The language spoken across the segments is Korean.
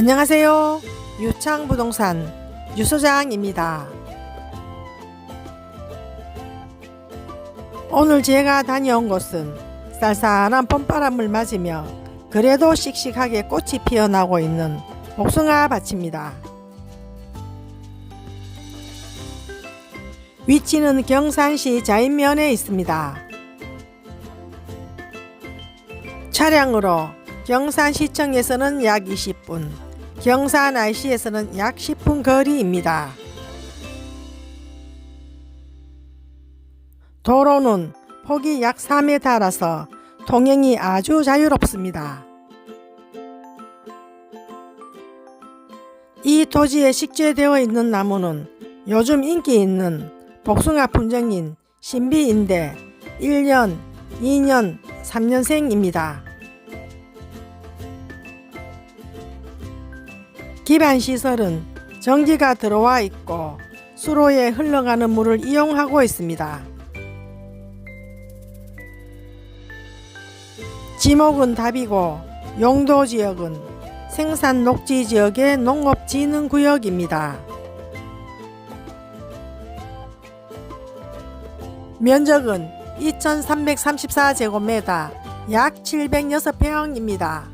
안녕하세요. 유창부동산 유소장입니다. 오늘 제가 다녀온 곳은 쌀쌀한 봄바람을 맞으며 그래도 씩씩하게 꽃이 피어나고 있는 복숭아 밭입니다. 위치는 경산시 자인면에 있습니다. 차량으로 경산시청에서는 약 20분, 경산 IC에서는 약 10분 거리입니다. 도로는 폭이 약 4m라서 통행이 아주 자유롭습니다. 이 토지에 식재되어 있는 나무는 요즘 인기 있는 복숭아 품종인 신비인데 1년, 2년, 3년생입니다. 기반 시설은 전기가 들어와 있고 수로에 흘러가는 물을 이용하고 있습니다. 지목은 답이고 용도 지역은 생산 녹지 지역의 농업진흥구역입니다. 면적은 2334제곱미터 약 706평입니다.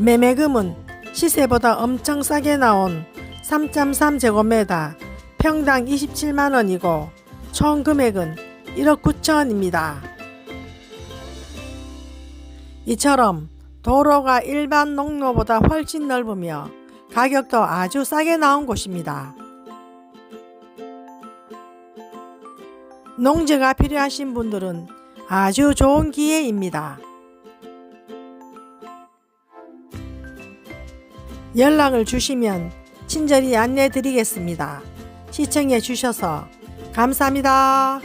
매매금은 시세보다 엄청 싸게 나온 3.3제곱미터 평당 27만원이고 총 금액은 1억 9천입니다. 이처럼 도로가 일반 농로보다 훨씬 넓으며 가격도 아주 싸게 나온 곳입니다. 농지가 필요하신 분들은 아주 좋은 기회입니다. 연락을 주시면 친절히 안내 드리겠습니다. 시청해 주셔서 감사합니다.